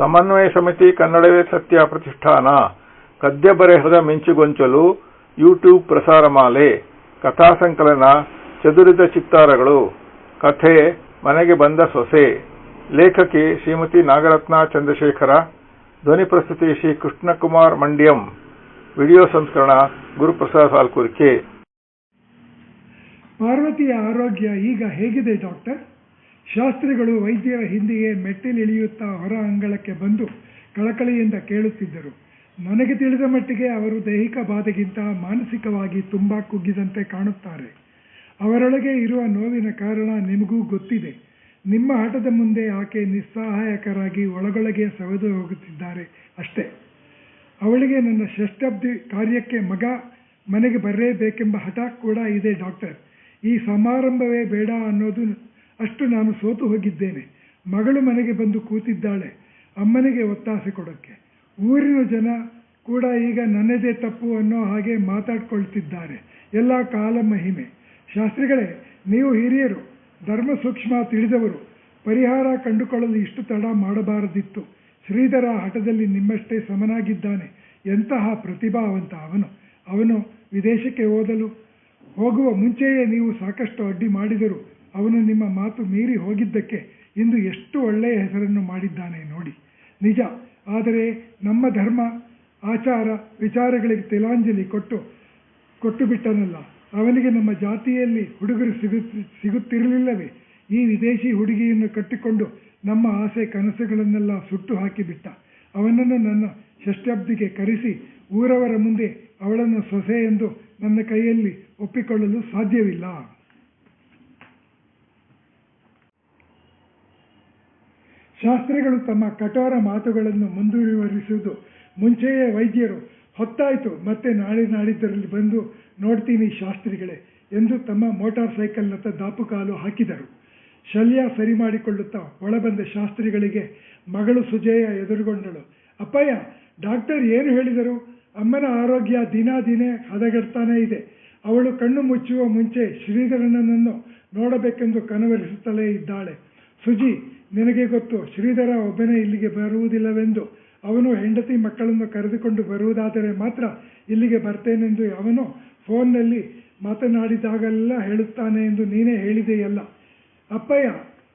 ಸಮನ್ವಯ ಸಮಿತಿ ಕನ್ನಡವೇ ಸತ್ಯ ಪ್ರತಿಷ್ಠಾನ. ಗದ್ಯ ಬರೆಹದ ಮಿಂಚುಗೊಂಚಲು ಯೂಟ್ಯೂಬ್ ಪ್ರಸಾರಮಾಲೆ. ಕಥಾಸಂಕಲನ ಚದುರಿದ ಚಿತ್ತಾರಗಳು. ಕಥೆ, ಮನೆಗೆ ಬಂದ ಸೊಸೆ. ಲೇಖಕಿ ಶ್ರೀಮತಿ ನಾಗರತ್ನ ಚಂದ್ರಶೇಖರ. ಧ್ವನಿ ಪ್ರಸ್ತುತಿ ಶ್ರೀ ಕೃಷ್ಣಕುಮಾರ್ ಮಂಡ್ಯಂ. ವಿಡಿಯೋ ಸಂಸ್ಕರಣ ಗುರುಪ್ರಸಾದ್ ಸಾಲ್ಕುರ್ಕೆ ಪಾರ್ವತಿಯ ಆರೋಗ್ಯ ಈಗ ಹೇಗಿದೆ ಡಾಕ್ಟರ್? ಶಾಸ್ತ್ರಿಗಳು ವೈದ್ಯರ ಹಿಂದೆಯೇ ಮೆಟ್ಟಿಲಿಳಿಯುತ್ತಾ ಹೊರ ಅಂಗಳಕ್ಕೆ ಬಂದು ಕಳಕಳಿಯಿಂದ ಕೇಳುತ್ತಿದ್ದರು. ನನಗೆ ತಿಳಿದ ಮಟ್ಟಿಗೆ ಅವರು ದೈಹಿಕ ಬಾಧೆಗಿಂತ ಮಾನಸಿಕವಾಗಿ ತುಂಬಾ ಕುಗ್ಗಿದಂತೆ ಕಾಣುತ್ತಾರೆ. ಅವರೊಳಗೆ ಇರುವ ನೋವಿನ ಕಾರಣ ನಿಮಗೂ ಗೊತ್ತಿದೆ. ನಿಮ್ಮ ಹಠದ ಮುಂದೆ ಆಕೆ ನಿಸ್ಸಹಾಯಕರಾಗಿ ಒಳಗೊಳಗೆ ಸವೆದು ಹೋಗುತ್ತಿದ್ದಾರೆ ಅಷ್ಟೇ. ಅವಳಿಗೆ ನನ್ನ ಷಷ್ಠಬ್ದಿ ಕಾರ್ಯಕ್ಕೆ ಮಗ, ಮನೆಗೆ ಬರಲೇಬೇಕೆಂಬ ಹಠ ಕೂಡ ಇದೆ ಡಾಕ್ಟರ್. ಈ ಸಮಾರಂಭವೇ ಬೇಡ ಅನ್ನೋದು ಅಷ್ಟು ನಾನು ಸೋತು ಹೋಗಿದ್ದೇನೆ. ಮಗಳು ಮನೆಗೆ ಬಂದು ಕೂತಿದ್ದಾಳೆ. ಅಮ್ಮನಿಗೆ ಒತ್ತಾಸೆ ಕೊಡೋಕ್ಕೆ. ಊರಿನ ಜನ ಕೂಡ ಈಗ ನನ್ನದೇ ತಪ್ಪು ಅನ್ನೋ ಹಾಗೆ ಮಾತಾಡ್ಕೊಳ್ತಿದ್ದಾರೆ. ಎಲ್ಲ ಕಾಲ ಮಹಿಮೆ. ಶಾಸ್ತ್ರಿಗಳೇ, ನೀವು ಹಿರಿಯರು, ಧರ್ಮ ಸೂಕ್ಷ್ಮ ತಿಳಿದವರು, ಪರಿಹಾರ ಕಂಡುಕೊಳ್ಳಲು ಇಷ್ಟು ತಡ ಮಾಡಬಾರದಿತ್ತು. ಶ್ರೀಧರ ಹಠದಲ್ಲಿ ನಿಮ್ಮಷ್ಟೇ ಸಮನಾಗಿದ್ದಾನೆ. ಎಂತಹ ಪ್ರತಿಭಾವಂತ ಅವನು. ಅವನು ವಿದೇಶಕ್ಕೆ ಓದಲು ಹೋಗುವ ಮುಂಚೆಯೇ ನೀವು ಸಾಕಷ್ಟು ಅಡ್ಡಿ ಮಾಡಿದರು. ಅವನು ನಿಮ್ಮ ಮಾತು ಮೀರಿ ಹೋಗಿದ್ದಕ್ಕೆ ಇಂದು ಎಷ್ಟು ಒಳ್ಳೆಯ ಹೆಸರನ್ನು ಮಾಡಿದ್ದಾನೆ ನೋಡಿ. ನಿಜ, ಆದರೆ ನಮ್ಮ ಧರ್ಮ, ಆಚಾರ, ವಿಚಾರಗಳಿಗೆ ತಿಲಾಂಜಲಿ ಕೊಟ್ಟು ಕೊಟ್ಟು ಬಿಟ್ಟನಲ್ಲ ಅವನಿಗೆ ನಮ್ಮ ಜಾತಿಯಲ್ಲಿ ಹುಡುಗರು ಸಿಗುತ್ತಿ ಸಿಗುತ್ತಿರಲಿಲ್ಲವೇ? ಈ ವಿದೇಶಿ ಹುಡುಗಿಯನ್ನು ಕಟ್ಟಿಕೊಂಡು ನಮ್ಮ ಆಸೆ ಕನಸುಗಳನ್ನೆಲ್ಲ ಸುಟ್ಟು ಹಾಕಿಬಿಟ್ಟ. ಅವನನ್ನು ನನ್ನ ಷಷ್ಠಬ್ದಿಗೆ ಕರೆಸಿ ಊರವರ ಮುಂದೆ ಅವಳನ್ನು ಸೊಸೆ ಎಂದು ನನ್ನ ಕೈಯಲ್ಲಿ ಒಪ್ಪಿಕೊಳ್ಳಲು ಸಾಧ್ಯವಿಲ್ಲ. ಶಾಸ್ತ್ರಿಗಳು ತಮ್ಮ ಕಠೋರ ಮಾತುಗಳನ್ನು ಮುಂದುವರಿಸುವುದು. ಮುಂಚೆಯೇ ವೈದ್ಯರು, ಹೊತ್ತಾಯಿತು, ಮತ್ತೆ ನಾಳೆ ನಾಡಿದ್ದರಲ್ಲಿ ಬಂದು ನೋಡ್ತೀನಿ ಶಾಸ್ತ್ರಿಗಳೇ ಎಂದು ತಮ್ಮ ಮೋಟಾರ್ ಸೈಕಲ್ನತ್ತ ದಾಪುಕಾಲು ಹಾಕಿದರು. ಶಲ್ಯ ಸರಿ ಮಾಡಿಕೊಳ್ಳುತ್ತಾ ಒಳಬಂದ ಶಾಸ್ತ್ರಿಗಳಿಗೆ ಮಗಳು ಸುಜಯ ಎದುರುಗೊಂಡಳು. ಅಪ್ಪಯ್ಯ, ಡಾಕ್ಟರ್ ಏನು ಹೇಳಿದರು? ಅಮ್ಮನ ಆರೋಗ್ಯ ದಿನಾ ದಿನೇ ಹದಗೆಡ್ತಾನೇ ಇದೆ. ಅವಳು ಕಣ್ಣು ಮುಚ್ಚುವ ಮುಂಚೆ ಶ್ರೀಧರನನ್ನು ನೋಡಬೇಕೆಂದು ಕನವರಿಸುತ್ತಲೇ ಇದ್ದಾಳೆ. ಸುಜಿ ನಿನಗೆ ಗೊತ್ತು, ಶ್ರೀಧರ ಒಬ್ಬನೇ ಇಲ್ಲಿಗೆ ಬರುವುದಿಲ್ಲವೆಂದು. ಅವನು ಹೆಂಡತಿ ಮಕ್ಕಳನ್ನು ಕರೆದುಕೊಂಡು ಬರುವುದಾದರೆ ಮಾತ್ರ ಇಲ್ಲಿಗೆ ಬರ್ತೇನೆಂದು ಅವನು ಫೋನ್ನಲ್ಲಿ ಮಾತನಾಡಿದಾಗೆಲ್ಲ ಹೇಳುತ್ತಾನೆ ಎಂದು ನೀನೇ ಹೇಳಿದೆಯಲ್ಲ. ಅಪ್ಪಯ್ಯ,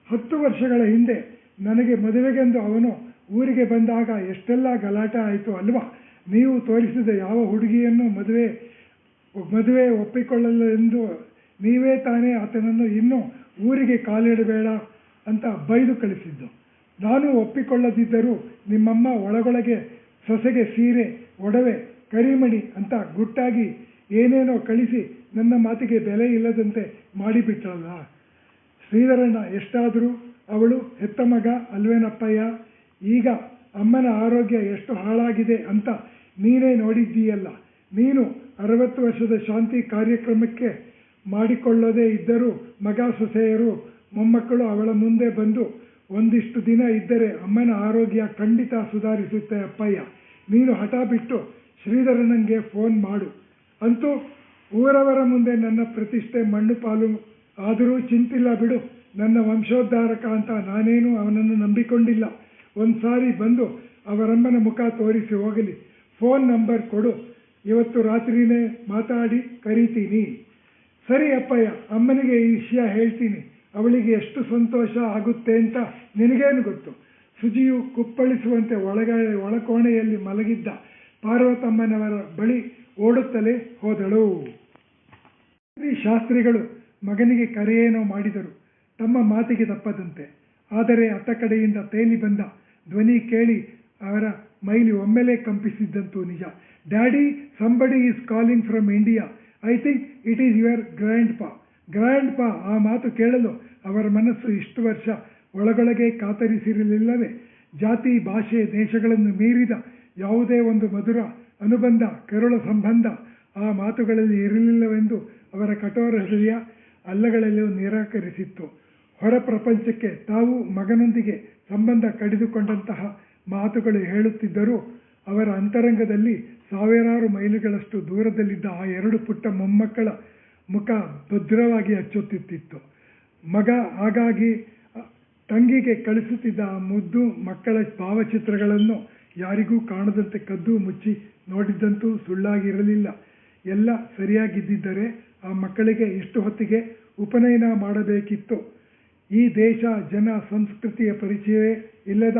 ಹತ್ತು ವರ್ಷಗಳ ಹಿಂದೆ ನನಗೆ ಮದುವೆಗೆಂದು ಅವನು ಊರಿಗೆ ಬಂದಾಗ ಎಷ್ಟೆಲ್ಲ ಗಲಾಟೆ ಆಯಿತು ಅಲ್ವಾ? ನೀವು ತೋರಿಸಿದ ಯಾವ ಹುಡುಗಿಯನ್ನು ಮದುವೆ ಮದುವೆ ಒಪ್ಪಿಕೊಳ್ಳಲು ಎಂದು ನೀವೇ ತಾನೇ ಆತನನ್ನು ಇನ್ನೂ ಊರಿಗೆ ಕಾಲಿಡಬೇಡ ಅಂತ ಬೈದು ಕಳಿಸಿದ್ದು. ನಾನು ಒಪ್ಪಿಕೊಳ್ಳದಿದ್ದರೂ ನಿಮ್ಮಮ್ಮ ಒಳಗೊಳಗೆ ಸೊಸೆಗೆ ಸೀರೆ, ಒಡವೆ, ಕರಿಮಣಿ ಅಂತ ಗುಟ್ಟಾಗಿ ಏನೇನೋ ಕಳಿಸಿ ನನ್ನ ಮಾತಿಗೆ ಬೆಲೆ ಇಲ್ಲದಂತೆ ಮಾಡಿಬಿಟ್ಟಳಲ್ಲ ಶ್ರೀಧರಣ್ಣ ಎಷ್ಟಾದರೂ ಅವಳು ಹೆತ್ತ ಮಗ ಅಲ್ವೇನಪ್ಪಯ್ಯ? ಈಗ ಅಮ್ಮನ ಆರೋಗ್ಯ ಎಷ್ಟು ಹಾಳಾಗಿದೆ ಅಂತ ನೀನೇ ನೋಡಿದ್ದೀಯಲ್ಲ. ನೀನು ಅರವತ್ತು ವರ್ಷದ ಶಾಂತಿ ಕಾರ್ಯಕ್ರಮಕ್ಕೆ ಮಾಡಿಕೊಳ್ಳದೇ ಇದ್ದರೂ ಮಗ ಸೊಸೆಯರು ಮೊಮ್ಮಕ್ಕಳು ಅವಳ ಮುಂದೆ ಬಂದು, ಒಂದಿಷ್ಟು ದಿನ ಇದ್ದರೆ ಅಮ್ಮನ ಆರೋಗ್ಯ ಖಂಡಿತ ಸುಧಾರಿಸುತ್ತೆ ಅಪ್ಪಯ್ಯ. ನೀನು ಹಠ ಬಿಟ್ಟು ಶ್ರೀಧರನಂಗೆ ಫೋನ್ ಮಾಡು. ಅಂತೂ ಊರವರ ಮುಂದೆ ನನ್ನ ಪ್ರತಿಷ್ಠೆ ಮಣ್ಣು ಪಾಲು ಆದರೂ ಚಿಂತಿಲ್ಲ ಬಿಡು. ನನ್ನ ವಂಶೋದ್ಧಾರಕ ಅಂತ ನಾನೇನು ಅವನನ್ನು ನಂಬಿಕೊಂಡಿಲ್ಲ. ಒಂದು ಸಾರಿ ಬಂದು ಅವರಮ್ಮನ ಮುಖ ತೋರಿಸಿ ಹೋಗಲಿ. ಫೋನ್ ನಂಬರ್ ಕೊಡು. ಇವತ್ತು ರಾತ್ರಿನೇ ಮಾತಾಡಿ ಕರೀತೀನಿ. ಸರಿ ಅಪ್ಪಯ್ಯ, ಅಮ್ಮನಿಗೆ ಈ ವಿಷಯ ಹೇಳ್ತೀನಿ. ಅವಳಿಗೆ ಎಷ್ಟು ಸಂತೋಷ ಆಗುತ್ತೆ ಅಂತ ನಿನಗೇನು ಗೊತ್ತು? ಸುಜಿಯು ಕುಪ್ಪಳಿಸುವಂತೆ ಒಳಗ, ಒಳಕೋಣೆಯಲ್ಲಿ ಮಲಗಿದ್ದ ಪಾರ್ವತಮ್ಮನವರ ಬಳಿ ಓಡುತ್ತಲೇ ಹೋದಳು. ಶಾಸ್ತ್ರಿಗಳು ಮಗನಿಗೆ ಕರೆಯೇನೋ ಮಾಡಿದರು. ತಮ್ಮ ಮಾತಿಗೆ ತಪ್ಪದಂತೆ. ಆದರೆ ಅತ್ತ ಕಡೆಯಿಂದ ತೇಲಿ ಬಂದ ಧ್ವನಿ ಕೇಳಿ ಅವರ ಮೈಲಿ ಒಮ್ಮೆಲೇ ಕಂಪಿಸಿದ್ದಂತೂ ನಿಜ. Daddy somebody is calling from India I think it is your grandpa grandpa ಆ ಮಾತು ಕೇಳಲು ಅವರ ಮನಸ್ಸು ಇಷ್ಟು ವರ್ಷ ಒಳಗೊಳಗೆ ಕಾತರಿಸಿರಲಿಲ್ಲವೇ? ಜಾತಿ, ಭಾಷೆ, ದೇಶಗಳನ್ನು ಮೀರಿದ ಯಾವುದೇ ಒಂದು ಮಧುರ ಅನುಬಂಧ, ಕರುಳ ಸಂಬಂಧ ಆ ಮಾತುಗಳಲ್ಲಿ ಇರಲಿಲ್ಲವೆಂದು ಅವರ ಕಠೋರ ಹೃದಯ ಅಲ್ಲಗಳಲ್ಲೂ ನಿರಾಕರಿಸಿತ್ತು. ಹೊರ ಪ್ರಪಂಚಕ್ಕೆ ತಾವು ಮಗನೊಂದಿಗೆ ಸಂಬಂಧ ಕಡಿದುಕೊಂಡಂತಹ ಮಾತುಗಳು ಹೇಳುತ್ತಿದ್ದರೂ ಅವರ ಅಂತರಂಗದಲ್ಲಿ ಸಾವಿರಾರು ಮೈಲುಗಳಷ್ಟು ದೂರದಲ್ಲಿದ್ದ ಆ ಎರಡು ಪುಟ್ಟ ಮೊಮ್ಮಕ್ಕಳ ಮುಖ ಭದ್ರವಾಗಿ ಅಚ್ಚೊತ್ತುತ್ತಿತ್ತು. ಮಗ ಹಾಗಾಗಿ ತಂಗಿಗೆ ಕಳಿಸುತ್ತಿದ್ದ ಆ ಮುದ್ದು ಮಕ್ಕಳ ಭಾವಚಿತ್ರಗಳನ್ನು ಯಾರಿಗೂ ಕಾಣದಂತೆ ಕದ್ದು ಮುಚ್ಚಿ ನೋಡಿದ್ದಂತೂ ಸುಳ್ಳಾಗಿರಲಿಲ್ಲ. ಎಲ್ಲ ಸರಿಯಾಗಿದ್ದರೆ ಆ ಮಕ್ಕಳಿಗೆ ಇಷ್ಟು ಹೊತ್ತಿಗೆ ಉಪನಯನ ಮಾಡಬೇಕಿತ್ತು. ಈ ದೇಶ ಜನ ಸಂಸ್ಕೃತಿಯ ಪರಿಚಯವೇ ಇಲ್ಲದ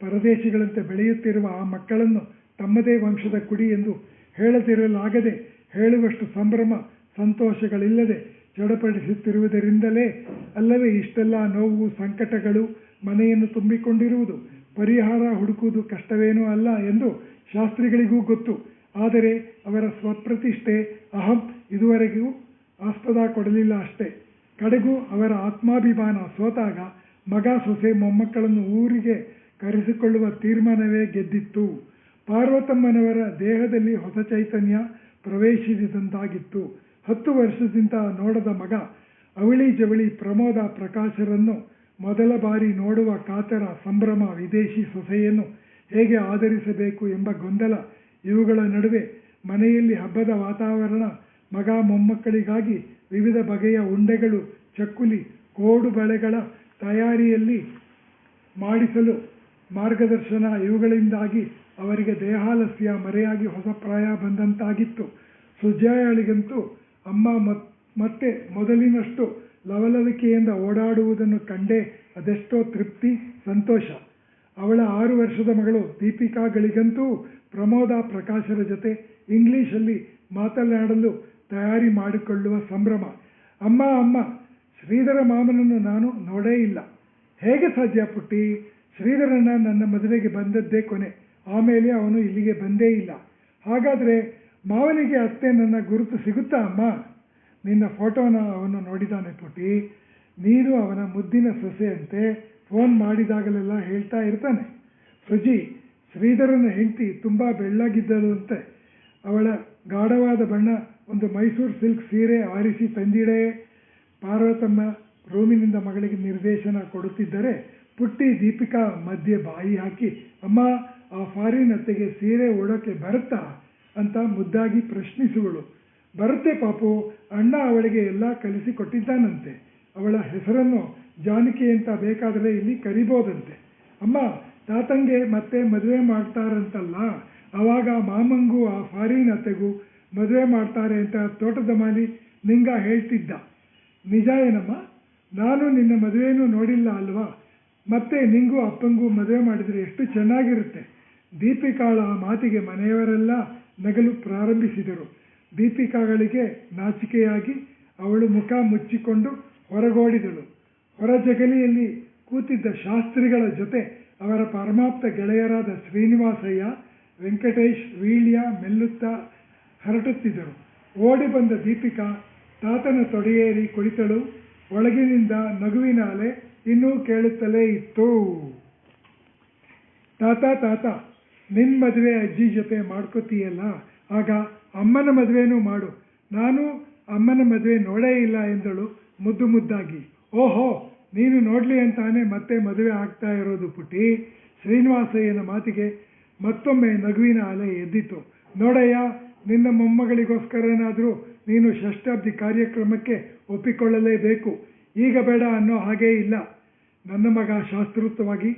ಪರದೇಶಿಗಳಂತೆ ಬೆಳೆಯುತ್ತಿರುವ ಆ ಮಕ್ಕಳನ್ನು ತಮ್ಮದೇ ವಂಶದ ಕುಡಿ ಎಂದು ಹೇಳದಿರಲಾಗದೆ ಹೇಳುವಷ್ಟು ಸಂಭ್ರಮ, ಸಂತೋಷಗಳಿಲ್ಲದೆ ಚಡಪಡಿಸುತ್ತಿರುವುದರಿಂದಲೇ ಅಲ್ಲವೇ ಇಷ್ಟೆಲ್ಲ ನೋವು ಸಂಕಟಗಳು ಮನೆಯನ್ನು ತುಂಬಿಕೊಂಡಿರುವುದು, ಪರಿಹಾರ ಹುಡುಕುವುದು ಕಷ್ಟವೇನೂ ಅಲ್ಲ ಎಂದು ಶಾಸ್ತ್ರಿಗಳಿಗೂ ಗೊತ್ತು. ಆದರೆ ಅವರ ಸ್ವಪ್ರತಿಷ್ಠೆ ಅಹಂ ಇದುವರೆಗೂ ಆಸ್ಪದ ಕೊಡಲಿಲ್ಲ ಅಷ್ಟೇ. ಕಡೆಗೂ ಅವರ ಆತ್ಮಾಭಿಮಾನ ಸೋತಾಗ ಮಗ ಸೊಸೆ ಮೊಮ್ಮಕ್ಕಳನ್ನು ಊರಿಗೆ ಕರೆಸಿಕೊಳ್ಳುವ ತೀರ್ಮಾನವೇ ಗೆದ್ದಿತ್ತು. ಪಾರ್ವತಮ್ಮನವರ ದೇಹದಲ್ಲಿ ಹೊಸ ಚೈತನ್ಯ ಪ್ರವೇಶಿಸಿದಂತಾಗಿತ್ತು. ಹತ್ತು ವರ್ಷದಿಂದ ನೋಡದ ಮಗ ಅವಳಿ ಜವಳಿ ಪ್ರಮೋದ ಪ್ರಕಾಶರನ್ನು ಮೊದಲ ಬಾರಿ ನೋಡುವ ಕಾತರ ಸಂಭ್ರಮ ವಿದೇಶಿ ಸೊಸೆಯನ್ನು ಹೇಗೆ ಆಧರಿಸಬೇಕು ಎಂಬ ಗೊಂದಲ ಇವುಗಳ ನಡುವೆ ಮನೆಯಲ್ಲಿ ಹಬ್ಬದ ವಾತಾವರಣ ಮಗ ಮೊಮ್ಮಕ್ಕಳಿಗಾಗಿ ವಿವಿಧ ಬಗೆಯ ಉಂಡೆಗಳು, ಚಕ್ಕುಲಿ, ಕೋಡು ಬಳೆಗಳ ತಯಾರಿಯಲ್ಲಿ ಮಾಡಿಸಲು ಮಾರ್ಗದರ್ಶನ ಇವುಗಳಿಂದಾಗಿ ಅವರಿಗೆ ದೇಹಾಲಸ್ಯ ಮರೆಯಾಗಿ ಹೊಸ ಪ್ರಾಯ ಬಂದಂತಾಗಿತ್ತು. ಸುಜಯಾಳಿಗಂತೂ ಅಮ್ಮ ಮತ್, ಮತ್ತೆ ಮೊದಲಿನಷ್ಟು ಲವಲವಿಕೆಯಿಂದ ಓಡಾಡುವುದನ್ನು ಕಂಡೇ ಅದೆಷ್ಟೋ ತೃಪ್ತಿ, ಸಂತೋಷ. ಅವಳ ಆರು ವರ್ಷದ ಮಗಳು ದೀಪಿಕಾಗಳಿಗಂತೂ ಪ್ರಮೋದ ಪ್ರಕಾಶರ ಜೊತೆ ಇಂಗ್ಲಿಷಲ್ಲಿ ಮಾತನಾಡಲು ತಯಾರಿ ಮಾಡಿಕೊಳ್ಳುವ ಸಂಭ್ರಮ. ಅಮ್ಮ ಅಮ್ಮ, ಶ್ರೀಧರ ಮಾಮನನ್ನು ನಾನು ನೋಡೇ ಇಲ್ಲ. ಹೇಗೆ ಸಾಧ್ಯ ಪುಟ್ಟಿ? ಶ್ರೀಧರನ ನನ್ನ ಮದುವೆಗೆ ಬಂದದ್ದೇ ಕೊನೆ. ಆಮೇಲೆ ಅವನು ಇಲ್ಲಿಗೆ ಬಂದೇ ಇಲ್ಲ. ಹಾಗಾದರೆ ಮಾವನಿಗೆ ಅತ್ತೆ ನನ್ನ ಗುರುತು ಸಿಗುತ್ತಾ, ಅಮ್ಮ? ನಿನ್ನ ಫೋಟೋನ ಅವನು ನೋಡಿದ್ದಾನೆ ಪುಟಿ ನೀನು ಅವನ ಮುದ್ದಿನ ಸೊಸೆಯಂತೆ ಫೋನ್ ಮಾಡಿದಾಗಲೆಲ್ಲ ಹೇಳ್ತಾ ಇರ್ತಾನೆ. ಸುಜಿ, ಶ್ರೀಧರನ ಹೆಂಡತಿ ತುಂಬ ಬೆಳ್ಳಗಿದ್ದಳಂತೆ ಅವಳ ಗಾಢವಾದ ಬಣ್ಣ ಒಂದು ಮೈಸೂರು ಸಿಲ್ಕ್ ಸೀರೆ ಆರಿಸಿ ತಂದಿಡೆ. ಪಾರ್ವತಮ್ಮ ರೂಮಿನಿಂದ ಮಗಳಿಗೆ ನಿರ್ದೇಶನ ಕೊಡುತ್ತಿದ್ದರೆ ಪುಟ್ಟಿ ದೀಪಿಕಾ ಮಧ್ಯೆ ಬಾಯಿ ಹಾಕಿ, ಅಮ್ಮ, ಆ ಫಾರಿನ್ ಅತ್ತೆಗೆ ಸೀರೆ ಓಡೋಕೆ ಬರುತ್ತಾ? ಅಂತ ಮುದ್ದಾಗಿ ಪ್ರಶ್ನಿಸುವಳು. ಬರುತ್ತೆ ಪಾಪು, ಅಣ್ಣ ಅವಳಿಗೆ ಎಲ್ಲ ಕಲಿಸಿ ಕೊಟ್ಟಿದ್ದಾನಂತೆ ಅವಳ ಹೆಸರನ್ನು ಜಾನಕಿ ಅಂತ ಬೇಕಾದರೆ ಇಲ್ಲಿ ಕರಿಬೋದಂತೆ. ಅಮ್ಮ, ತಾತಂಗೆ ಮತ್ತೆ ಮದುವೆ ಮಾಡ್ತಾರಂತಲ್ಲ, ಅವಾಗ ಮಾಮಂಗೂ ಆ ಫಾರಿನ್ ಅತ್ತೆಗೂ ಮದುವೆ ಮಾಡ್ತಾರೆ ಅಂತ ತೋಟದ ಮಾಲಿ ನಿಂಗ ಹೇಳ್ತಿದ್ದ. ನಿಜ ಏನಮ್ಮ? ನಾನು ನಿನ್ನ ಮದುವೆನೂ ನೋಡಿಲ್ಲ ಅಲ್ವಾ? ಮತ್ತೆ ನಿಂಗೂ ಅಪ್ಪಂಗೂ ಮದುವೆ ಮಾಡಿದರೆ ಎಷ್ಟು ಚೆನ್ನಾಗಿರುತ್ತೆ. ದೀಪಿಕಾಳ ಮಾತಿಗೆ ಮನೆಯವರೆಲ್ಲ ನಗಲು ಪ್ರಾರಂಭಿಸಿದರು. ದೀಪಿಕಾಗಳಿಗೆ ನಾಚಿಕೆಯಾಗಿ ಅವಳು ಮುಖ ಮುಚ್ಚಿಕೊಂಡು ಹೊರಗೋಡಿದಳು. ಹೊರಜಗಲಿಯಲ್ಲಿ ಕೂತಿದ್ದ ಶಾಸ್ತ್ರಿಗಳ ಜೊತೆ ಅವರ ಪರಮಾಪ್ತ ಗೆಳೆಯರಾದ ಶ್ರೀನಿವಾಸಯ್ಯ, ವೆಂಕಟೇಶ್, ವೀಳ್ಯ, ಮೆಲ್ಲುತ್ತಾ ಹರಟುತ್ತಿದ್ದರು. ಓಡಿ ಬಂದ ದೀಪಿಕಾ ತಾತನ ತೊಡೆಯೇರಿ ಕುಳಿತಳು. ಒಳಗಿನಿಂದ ನಗುವಿನ ಅಲೆ ಇನ್ನೂ ಕೇಳುತ್ತಲೇ ಇತ್ತು. ತಾತ ತಾತ ನಿನ್ ಮದುವೆ ಅಜ್ಜಿ ಜೊತೆ ಮಾಡ್ಕೋತೀಯಲ್ಲ, ಆಗ ಅಮ್ಮನ ಮದುವೆನೂ ಮಾಡು. ನಾನು ಅಮ್ಮನ ಮದುವೆ ನೋಡೇ ಇಲ್ಲ ಎಂದಳು ಮುದ್ದು ಮುದ್ದಾಗಿ. ಓಹೋ, ನೀನು ನೋಡಲಿ ಅಂತಾನೆ ಮತ್ತೆ ಮದುವೆ ಆಗ್ತಾ ಇರೋದು ಪುಟಿ ಶ್ರೀನಿವಾಸಯ್ಯನ ಮಾತಿಗೆ ಮತ್ತೊಮ್ಮೆ ನಗುವಿನ ಅಲೆ ಎದ್ದಿತು. ನೋಡಯ್ಯ, ನಿನ್ನ ಮೊಮ್ಮಗಳಿಗೋಸ್ಕರನಾದರೂ ನೀನು ಷಷ್ಠಾಬ್ದಿ ಕಾರ್ಯಕ್ರಮಕ್ಕೆ ಒಪ್ಪಿಕೊಳ್ಳಲೇಬೇಕು. ಈಗ ಬೇಡ ಅನ್ನೋ ಹಾಗೇ ಇಲ್ಲ. ನನ್ನ ಮಗ ಶಾಸ್ತ್ರೋಕ್ತವಾಗಿ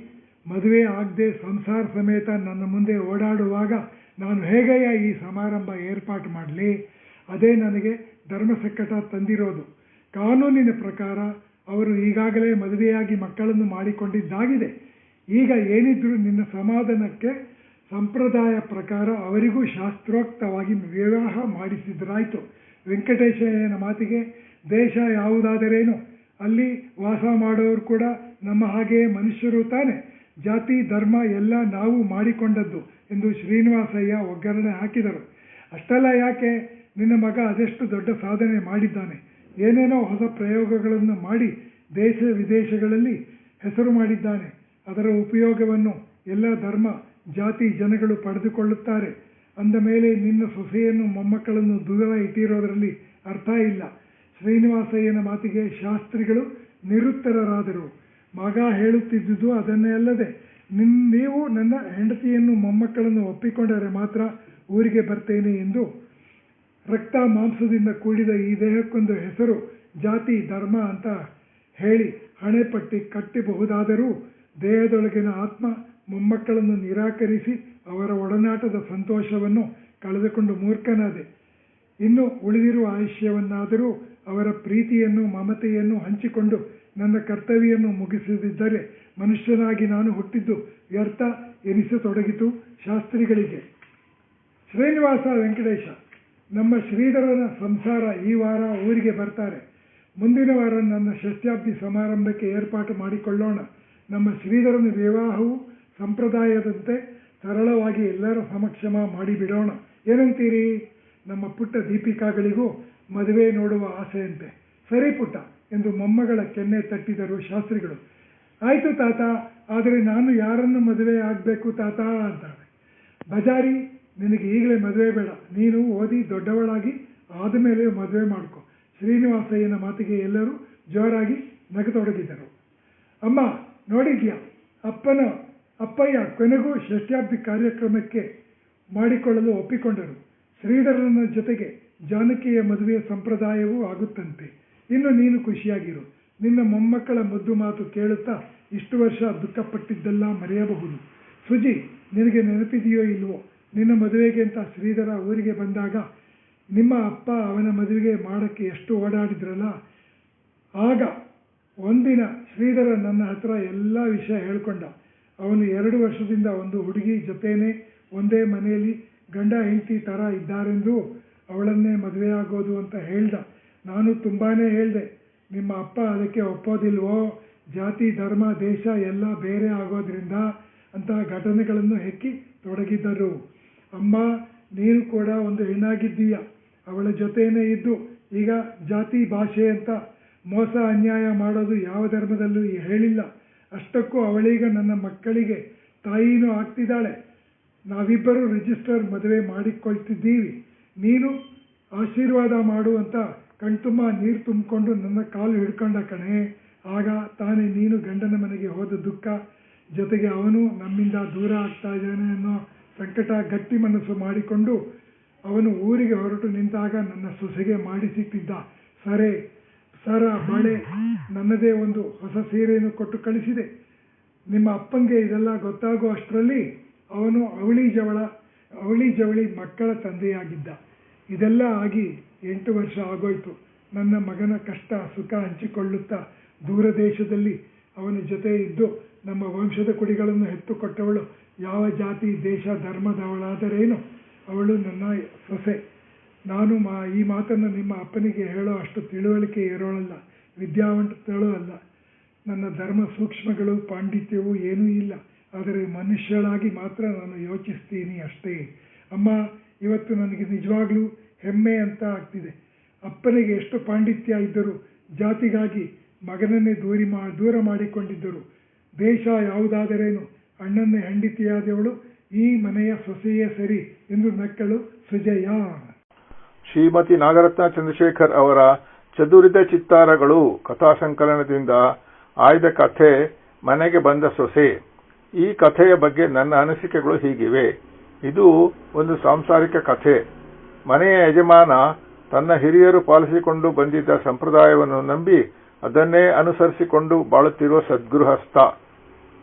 ಮದುವೆ ಆಗದೆ ಸಂಸಾರ ಸಮೇತ ನನ್ನ ಮುಂದೆ ಓಡಾಡುವಾಗ ನಾನು ಹೇಗಯ್ಯ ಈ ಸಮಾರಂಭ ಏರ್ಪಾಟು ಮಾಡಲಿ? ಅದೇ ನನಗೆ ಧರ್ಮಸಂಕಟ ತಂದಿರೋದು. ಕಾನೂನಿನ ಪ್ರಕಾರ ಅವರು ಈಗಾಗಲೇ ಮದುವೆಯಾಗಿ ಮಕ್ಕಳನ್ನು ಮಾಡಿಕೊಂಡಿದ್ದಾಗಿದೆ. ಈಗ ಏನಿದ್ರೂ ನಿನ್ನ ಸಮಾಧಾನಕ್ಕೆ ಸಂಪ್ರದಾಯ ಪ್ರಕಾರ ಅವರಿಗೂ ಶಾಸ್ತ್ರೋಕ್ತವಾಗಿ ವಿವಾಹ ಮಾಡಿಸಿದ್ರಾಯ್ತು. ವೆಂಕಟೇಶಯ್ಯನ ಮಾತಿಗೆ ದೇಶ ಯಾವುದಾದರೇನು? ಅಲ್ಲಿ ವಾಸ ಮಾಡೋರು ಕೂಡ ನಮ್ಮ ಹಾಗೆಯೇ ಮನುಷ್ಯರು ತಾನೆ. ಜಾತಿ, ಧರ್ಮ ಎಲ್ಲ ನಾವು ಮಾಡಿಕೊಂಡದ್ದು ಎಂದು ಶ್ರೀನಿವಾಸಯ್ಯ ಒಗ್ಗರಣೆ ಹಾಕಿದರು. ಅಷ್ಟೆಲ್ಲ ಯಾಕೆ ನಿನ್ನ ಮಗ ಅದೆಷ್ಟು ದೊಡ್ಡ ಸಾಧನೆ ಮಾಡಿದ್ದಾನೆ? ಏನೇನೋ ಹೊಸ ಪ್ರಯೋಗಗಳನ್ನು ಮಾಡಿ ದೇಶ ವಿದೇಶಗಳಲ್ಲಿ ಹೆಸರು ಮಾಡಿದ್ದಾನೆ. ಅದರ ಉಪಯೋಗವನ್ನು ಎಲ್ಲ ಧರ್ಮ, ಜಾತಿ ಜನಗಳು ಪಡೆದುಕೊಳ್ಳುತ್ತಾರೆ. ಅಂದ ಮೇಲೆ ನಿನ್ನ ಸೊಸೆಯನ್ನು ಮೊಮ್ಮಕ್ಕಳನ್ನು ದೂರ ಇಟ್ಟಿರೋದರಲ್ಲಿ ಅರ್ಥ ಇಲ್ಲ. ಶ್ರೀನಿವಾಸಯ್ಯನ ಮಾತಿಗೆ ಶಾಸ್ತ್ರಿಗಳು ನಿರುತ್ತರರಾದರು. ಮಗ ಹೇಳುತ್ತಿದ್ದುದು ಅದನ್ನೇ ಅಲ್ಲದೆ, ನಿನ್, ನೀವು ನನ್ನ ಹೆಂಡತಿಯನ್ನು ಮೊಮ್ಮಕ್ಕಳನ್ನು ಒಪ್ಪಿಕೊಂಡರೆ ಮಾತ್ರ ಊರಿಗೆ ಬರ್ತೇನೆ ಎಂದು ರಕ್ತ ಮಾಂಸದಿಂದ ಕೂಡಿದ ಈ ದೇಹಕ್ಕೊಂದು ಹೆಸರು ಜಾತಿ, ಧರ್ಮ ಅಂತ ಹೇಳಿ ಹಣೆಪಟ್ಟಿ ಕಟ್ಟಬಹುದಾದರೂ ದೇಹದೊಳಗಿನ ಆತ್ಮ ಮೊಮ್ಮಕ್ಕಳನ್ನು ನಿರಾಕರಿಸಿ ಅವರ ಒಡನಾಟದ ಸಂತೋಷವನ್ನು ಕಳೆದುಕೊಂಡು ಮೂರ್ಖನಾದೆ. ಇನ್ನು ಉಳಿದಿರುವ ಆಯುಷ್ಯವನ್ನಾದರೂ ಅವರ ಪ್ರೀತಿಯನ್ನು, ಮಮತೆಯನ್ನು ಹಂಚಿಕೊಂಡು ನನ್ನ ಕರ್ತವ್ಯವನ್ನು ಮುಗಿಸದಿದ್ದರೆ ಮನುಷ್ಯನಾಗಿ ನಾನು ಹುಟ್ಟಿದ್ದು ವ್ಯರ್ಥ ಎನಿಸತೊಡಗಿತು ಶಾಸ್ತ್ರಿಗಳಿಗೆ. ಶ್ರೀನಿವಾಸ ವೆಂಕಟೇಶ, ನಮ್ಮ ಶ್ರೀಧರನ ಸಂಸಾರ ಈ ವಾರ ಊರಿಗೆ ಬರ್ತಾರೆ. ಮುಂದಿನ ವಾರ ನನ್ನ ಷಷ್ಠಾಬ್ದಿ ಸಮಾರಂಭಕ್ಕೆ ಏರ್ಪಾಟು ಮಾಡಿಕೊಳ್ಳೋಣ. ನಮ್ಮ ಶ್ರೀಧರನ ವಿವಾಹವು ಸಂಪ್ರದಾಯದಂತೆ ಸರಳವಾಗಿ ಎಲ್ಲರ ಸಮಕ್ಷಮ ಮಾಡಿಬಿಡೋಣ. ಏನಂತೀರಿ? ನಮ್ಮ ಪುಟ್ಟ ದೀಪಿಕಾಗಳಿಗೂ ಮದುವೆ ನೋಡುವ ಆಸೆಯಂತೆ. ಸರಿ ಪುಟ್ಟ, ಎಂದು ಮೊಮ್ಮಗಳ ಕೆನ್ನೆ ತಟ್ಟಿದರು ಶಾಸ್ತ್ರಿಗಳು. ಆಯಿತು ತಾತ, ಆದರೆ ನಾನು ಯಾರನ್ನು ಮದುವೆ ಆಗಬೇಕು ತಾತ ಅಂತಾಳೆ. ಬಜಾರಿ, ನಿನಗೆ ಈಗಲೇ ಮದುವೆ ಬೇಡ. ನೀನು ಓದಿ ದೊಡ್ಡವಳಾಗಿ, ಆದಮೇಲೆ ಮದುವೆ ಮಾಡ್ಕೊ. ಶ್ರೀನಿವಾಸಯ್ಯನ ಮಾತಿಗೆ ಎಲ್ಲರೂ ಜೋರಾಗಿ ನಗತೊಡಗಿದರು. ಅಮ್ಮ, ನೋಡಿದ್ಯಾ? ಅಪ್ಪನ, ಅಪ್ಪಯ್ಯ ಕೊನೆಗೂ ಷಷ್ಠಾಬ್ದಿ ಕಾರ್ಯಕ್ರಮಕ್ಕೆ ಮಾಡಿಕೊಳ್ಳಲು ಒಪ್ಪಿಕೊಂಡರು. ಶ್ರೀಧರನ ಜೊತೆಗೆ ಜಾನಕಿಯ ಮದುವೆ ಸಂಪ್ರದಾಯವೂ ಆಗುತ್ತಂತೆ. ಇನ್ನು ನೀನು ಖುಷಿಯಾಗಿರು. ನಿನ್ನ ಮೊಮ್ಮಕ್ಕಳ ಮುದ್ದು ಮಾತು ಕೇಳುತ್ತಾ ಇಷ್ಟು ವರ್ಷ ದುಃಖಪಟ್ಟಿದ್ದೆಲ್ಲ ಮರೆಯಬಹುದು. ಸುಜಿ, ನಿನಗೆ ನೆನಪಿದೆಯೋ ಇಲ್ವೋ? ನಿನ್ನ ಮದುವೆಗೆ ಅಂತ ಶ್ರೀಧರ ಊರಿಗೆ ಬಂದಾಗ ನಿಮ್ಮ ಅಪ್ಪ ಅವನ ಮದುವೆಗೆ ಮಾಡೋಕ್ಕೆ ಎಷ್ಟು ಓಡಾಡಿದ್ರಲ್ಲ? ಆಗ ಒಂದಿನ ಶ್ರೀಧರ ನನ್ನ ಹತ್ರ ಎಲ್ಲ ವಿಷಯ ಹೇಳ್ಕೊಂಡ. ಅವನು ಎರಡು ವರ್ಷದಿಂದ ಒಂದು ಹುಡುಗಿ ಜೊತೆನೇ ಒಂದೇ ಮನೆಯಲ್ಲಿ ಗಂಡ ಹೆಂಡತಿ ಥರ ಇದ್ದಾರೆಂದು ಅವಳನ್ನೇ ಮದುವೆ ಆಗೋದು ಅಂತ ಹೇಳ್ದ. ನಾನು ತುಂಬಾನೇ ಹೇಳಿದೆ, ನಿಮ್ಮ ಅಪ್ಪ ಅದಕ್ಕೆ ಒಪ್ಪೋದಿಲ್ವೋ? ಜಾತಿ, ಧರ್ಮ, ದೇಶ ಎಲ್ಲ ಬೇರೆ ಆಗೋದ್ರಿಂದ ಅಂತಹ ಘಟನೆಗಳನ್ನು ಹೆಕ್ಕಿ ತೊಡಗಿದ್ದರು ಅಮ್ಮ, ನೀನು ಕೂಡ ಒಂದು ಹೆಣ್ಣಾಗಿದ್ದೀಯ. ಅವಳ ಜೊತೆಯೇ ಇದ್ದು, ಈಗ ಜಾತಿ, ಭಾಷೆ ಅಂತ ಮೋಸ, ಅನ್ಯಾಯ ಮಾಡೋದು ಯಾವ ಧರ್ಮದಲ್ಲೂ ಹೇಳಿಲ್ಲ. ಅಷ್ಟಕ್ಕೂ ಅವಳೀಗ ನನ್ನ ಮಕ್ಕಳಿಗೆ ತಾಯಿನೂ ಆಗ್ತಿದ್ದಾಳೆ. ನಾವಿಬ್ಬರು ರಿಜಿಸ್ಟರ್ ಮದುವೆ ಮಾಡಿಕೊಳ್ತಿದ್ದೀವಿ. ನೀನು ಆಶೀರ್ವಾದ ಮಾಡು ಅಂತ ಕಣ್ತುಂಬ ನೀರು ತುಂಬಿಕೊಂಡು ನನ್ನ ಕಾಲು ಹಿಡ್ಕೊಂಡ ಕಣೆ. ಆಗ ತಾನೇ ನೀನು ಗಂಡನ ಮನೆಗೆ ಹೋದ ದುಃಖ. ಜೊತೆಗೆ ಅವನು ನಮ್ಮಿಂದ ದೂರ ಆಗ್ತಾ ಇದ್ದಾನೆ ಅನ್ನೋ ಸಂಕಟ ಗಟ್ಟಿ ಮನಸ್ಸು ಮಾಡಿಕೊಂಡು ಅವನು ಊರಿಗೆ ಹೊರಟು ನಿಂತಾಗ ನನ್ನ ಸೊಸೆಗೆ ಮಾಡಿಸಿಟ್ಟಿದ್ದ. ಸರೆ, ಸರ, ಬಳೆ, ನನ್ನದೇ ಒಂದು ಹೊಸ ಸೀರೆಯನ್ನು ಕೊಟ್ಟು ಕಳಿಸಿದೆ. ನಿಮ್ಮ ಅಪ್ಪಂಗೆ ಇದೆಲ್ಲ ಗೊತ್ತಾಗೋ ಅಷ್ಟರಲ್ಲಿ ಅವನು ಅವಳಿ ಜವಳ ಅವಳಿ ಜವಳಿ ಮಕ್ಕಳ ತಂದೆಯಾಗಿದ್ದ. ಇದೆಲ್ಲ ಆಗಿ ಎಂಟು ವರ್ಷ ಆಗೋಯ್ತು. ನನ್ನ ಮಗನ ಕಷ್ಟ ಸುಖ ಹಂಚಿಕೊಳ್ಳುತ್ತಾ ದೂರ ದೇಶದಲ್ಲಿ ಅವನ ಜೊತೆ ಇದ್ದು ನಮ್ಮ ವಂಶದ ಕುಡಿಗಳನ್ನು ಹೆತ್ತುಕೊಟ್ಟವಳು ಯಾವ ಜಾತಿ, ದೇಶ, ಧರ್ಮದವಳಾದರೇನು ಅವಳು ನನ್ನ ಸೊಸೆ. ನಾನು ಮಾ, ಈ ಮಾತನ್ನು ನಿಮ್ಮ ಅಪ್ಪನಿಗೆ ಹೇಳೋ ಅಷ್ಟು ತಿಳುವಳಿಕೆ ಇರೋಳಲ್ಲ ವಿದ್ಯಾವಂತಳು ಅಲ್ಲ. ನನ್ನ ಧರ್ಮ ಸೂಕ್ಷ್ಮಗಳು, ಪಾಂಡಿತ್ಯವೂ ಏನೂ ಇಲ್ಲ. ಆದರೆ ಮನುಷ್ಯಳಾಗಿ ಮಾತ್ರ ನಾನು ಯೋಚಿಸ್ತೀನಿ ಅಷ್ಟೇ. ಅಮ್ಮ, ಇವತ್ತು ನನಗೆ ನಿಜವಾಗ್ಲೂ ಹೆಮ್ಮೆ ಅಂತ ಆಗ್ತಿದೆ. ಅಪ್ಪನಿಗೆ ಎಷ್ಟು ಪಾಂಡಿತ್ಯ ಇದ್ದರೂ ಜಾತಿಗಾಗಿ ಮಗನನ್ನೇ ದೂರಿ ಮಾ, ದೂರ ಮಾಡಿಕೊಂಡಿದ್ದರು. ದೇಶ ಯಾವುದಾದರೇನು ಅಣ್ಣನ ಹೆಂಡಿತಿಯಾದವಳು, ಈ ಮನೆಯ ಸೊಸೆಯೇ ಸರಿ ಎಂದು ನಕ್ಕಳು ಸುಜಯ. ಶ್ರೀಮತಿ ನಾಗರತ್ನ ಚಂದ್ರಶೇಖರ್ ಅವರ ಚದುರಿದ ಚಿತ್ತಾರಗಳು ಕಥಾಸಂಕಲನದಿಂದ ಆಯ್ದ ಕಥೆ ಮನೆಗೆ ಬಂದ ಸೊಸೆ. ಈ ಕಥೆಯ ಬಗ್ಗೆ ನನ್ನ ಅನಿಸಿಕೆಗಳು ಹೀಗಿವೆ. ಇದು ಒಂದು ಸಾಂಸಾರಿಕ ಕಥೆ. ಮನೆಯ ಯಜಮಾನ ತನ್ನ ಹಿರಿಯರು ಪಾಲಿಸಿಕೊಂಡು ಬಂದಿದ್ದ ಸಂಪ್ರದಾಯವನ್ನು ನಂಬಿ ಅದನ್ನೇ ಅನುಸರಿಸಿಕೊಂಡು ಬಾಳುತ್ತಿರುವ ಸದ್ಗೃಹಸ್ಥ.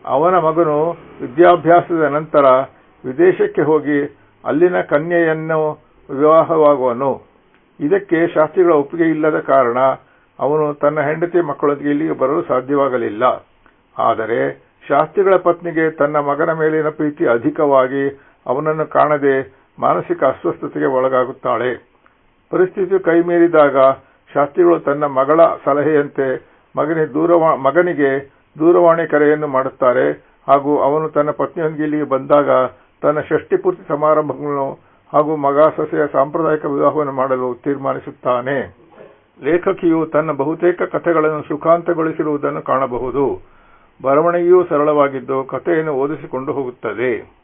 ಅವನ ಮಗನು ವಿದ್ಯಾಭ್ಯಾಸದ ನಂತರ ವಿದೇಶಕ್ಕೆ ಹೋಗಿ ಅಲ್ಲಿನ ಕನ್ಯೆಯನ್ನು ವಿವಾಹವಾಗುವನು. ಇದಕ್ಕೆ ಶಾಸ್ತ್ರಿಗಳ ಒಪ್ಪಿಗೆ ಇಲ್ಲದ ಕಾರಣ ಅವನು ತನ್ನ ಹೆಂಡತಿ ಮಕ್ಕಳೊಂದಿಗೆ ಇಲ್ಲಿಗೆ ಬರಲು ಸಾಧ್ಯವಾಗಲಿಲ್ಲ. ಆದರೆ ಶಾಸ್ತ್ರಿಗಳ ಪತ್ನಿಗೆ ತನ್ನ ಮಗನ ಮೇಲಿನ ಪ್ರೀತಿ ಅಧಿಕವಾಗಿ ಅವನನ್ನು ಕಾಣದೆ ಮಾನಸಿಕ ಅಸ್ವಸ್ಥತೆಗೆ ಒಳಗಾಗುತ್ತಾಳೆ. ಪರಿಸ್ಥಿತಿ ಕೈಮೀರಿದಾಗ ಶಾಸ್ತ್ರಿಗಳು ತನ್ನ ಮಗಳ ಸಲಹೆಯಂತೆ ಮಗನಿಗೆ ದೂರವಾ, ಮಗನಿಗೆ ದೂರವಾಣಿ ಕರೆಯನ್ನು ಮಾಡುತ್ತಾರೆ ಹಾಗೂ ಅವನು ತನ್ನ ಪತ್ನಿಯೊಂದಿಗೆ ಇಲ್ಲಿಗೆ ಬಂದಾಗ ತನ್ನ ಷಷ್ಠಿ ಪೂರ್ತಿ ಸಮಾರಂಭಗಳನ್ನು ಹಾಗೂ ಮಗ ಸೊಸೆಯ ಸಾಂಪ್ರದಾಯಿಕ ವಿವಾಹವನ್ನು ಮಾಡಲು ತೀರ್ಮಾನಿಸುತ್ತಾನೆ. ಲೇಖಕಿಯು ತನ್ನ ಬಹುತೇಕ ಕಥೆಗಳನ್ನು ಸುಖಾಂತಗೊಳಿಸಿರುವುದನ್ನು ಕಾಣಬಹುದು. ಬರವಣಿಗೆಯೂ ಸರಳವಾಗಿದ್ದು ಕಥೆಯನ್ನು ಓದಿಸಿಕೊಂಡು ಹೋಗುತ್ತದೆ.